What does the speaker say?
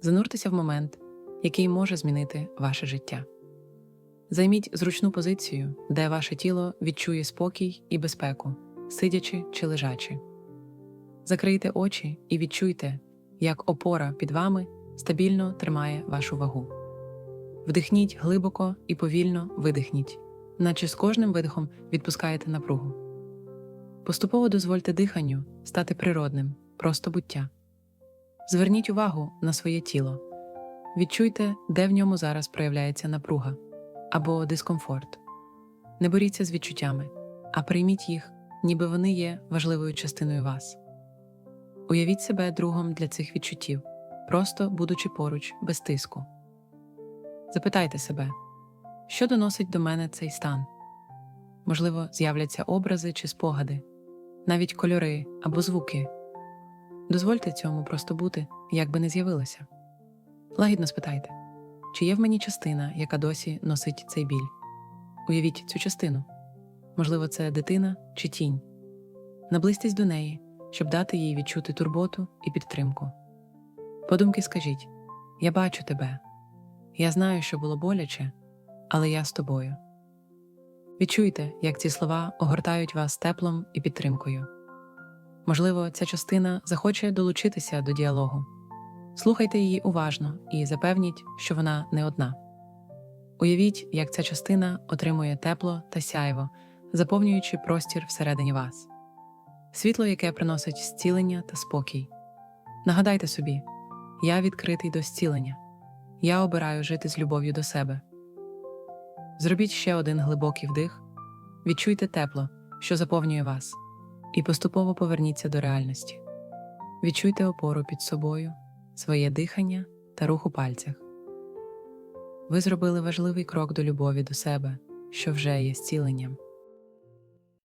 Зануртеся в момент, який може змінити ваше життя. Займіть зручну позицію, де ваше тіло відчує спокій і безпеку, сидячи чи лежачи. Закрийте очі і відчуйте, як опора під вами стабільно тримає вашу вагу. Вдихніть глибоко і повільно видихніть, наче з кожним видихом відпускаєте напругу. Поступово дозвольте диханню стати природним, просто буття. Зверніть увагу на своє тіло. Відчуйте, де в ньому зараз проявляється напруга або дискомфорт. Не боріться з відчуттями, а прийміть їх, ніби вони є важливою частиною вас. Уявіть себе другом для цих відчуттів, просто будучи поруч без тиску. Запитайте себе, що доносить до мене цей стан? Можливо, з'являться образи чи спогади, навіть кольори або звуки. Дозвольте цьому просто бути, як би не з'явилося. Лагідно спитайте, чи є в мені частина, яка досі носить цей біль? Уявіть цю частину. Можливо, це дитина чи тінь. Наблизьтесь до неї, щоб дати їй відчути турботу і підтримку. Подумки скажіть: Я бачу тебе. Я знаю, що було боляче, але я з тобою. Відчуйте, як ці слова огортають вас теплом і підтримкою. Можливо, ця частина захоче долучитися до діалогу. Слухайте її уважно і запевніть, що вона не одна. Уявіть, як ця частина отримує тепло та сяйво, заповнюючи простір всередині вас. Світло, яке приносить зцілення та спокій. Нагадайте собі, я відкритий до зцілення. Я обираю жити з любов'ю до себе. Зробіть ще один глибокий вдих, відчуйте тепло, що заповнює вас, і поступово поверніться до реальності. Відчуйте опору під собою, своє дихання та рух у пальцях. Ви зробили важливий крок до любові до себе, що вже є зціленням.